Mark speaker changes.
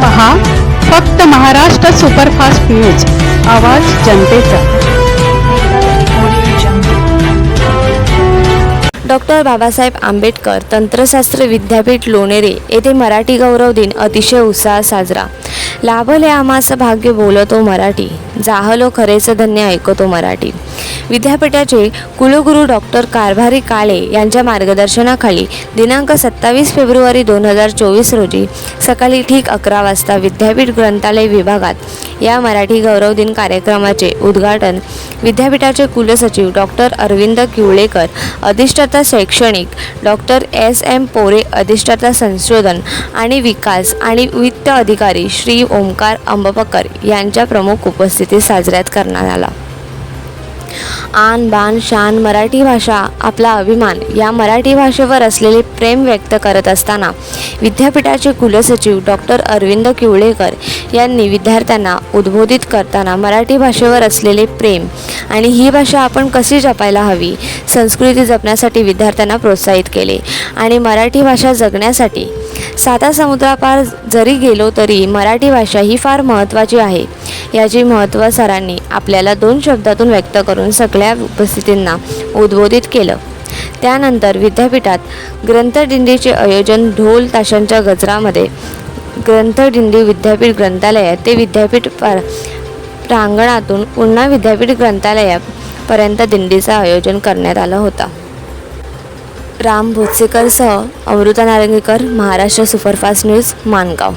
Speaker 1: पहा फक्त Maharashtra superfast news आवाज जनतेचा.
Speaker 2: डॉक्टर बाबासाहेब आंबेडकर तंत्रशास्त्र विद्यापीठ लोणेरे येथे मराठी गौरव दिन अतिशय उत्साहात साजरा. लाभले आमास भाग्य बोलतो मराठी. जाहलो खरेच धन्य ऐकतो मराठी. विद्यापीठाचे कुलगुरू डॉक्टर कारभारी काळे यांच्या मार्गदर्शनाखाली दिनांक सत्तावीस फेब्रुवारी दोन हजार चोवीस रोजी सकाळी ठीक अकरा वाजता विद्यापीठ ग्रंथालय विभागात या मराठी गौरव दिन कार्यक्रमाचे उद्घाटन विद्यापीठाचे कुलसचिव डॉक्टर अरविंद किवळेकर अधिष्ठाता शैक्षणिक डॉक्टर एस एम पोरे अधिष्ठाता संशोधन आणि विकास आणि वित्त अधिकारी श्री ओंकार अंबपकर यांच्या प्रमुख उपस्थितीत साजऱ्यात करण्यात आला. आन बान शान मराठी भाषा आपला अभिमान या मराठी भाषेवर असलेले प्रेम व्यक्त करत असताना विद्यापीठाचे कुलसचिव डॉक्टर अरविंद किवळेकर यांनी विद्यार्थ्यांना उद्बोधित करताना मराठी भाषेवर असलेले प्रेम आणि ही भाषा आपण कशी जपायला हवी संस्कृती जपण्यासाठी विद्यार्थ्यांना प्रोत्साहित केले आणि मराठी भाषा जगण्यासाठी. साता समुद्रापार जरी गेलो तरी मराठी भाषा ही फार महत्त्वाची आहे. याची महत्त्व सरांनी आपल्याला दोन शब्दातून व्यक्त करून सगळ्या उपस्थितींना उद्बोधित केलं. त्यानंतर विद्यापीठात ग्रंथदिंडीचे आयोजन ढोल ताशांच्या गजरामध्ये ग्रंथदिंडी विद्यापीठ ग्रंथालयात ते विद्यापीठ प्रांगणातून पुन्हा विद्यापीठ ग्रंथालयात पर्यंत दिंडीचं आयोजन करण्यात आलं होतं. राम भोसेकरसह अमृता नारंगीकर महाराष्ट्र सुपरफास्ट न्यूज माणगाव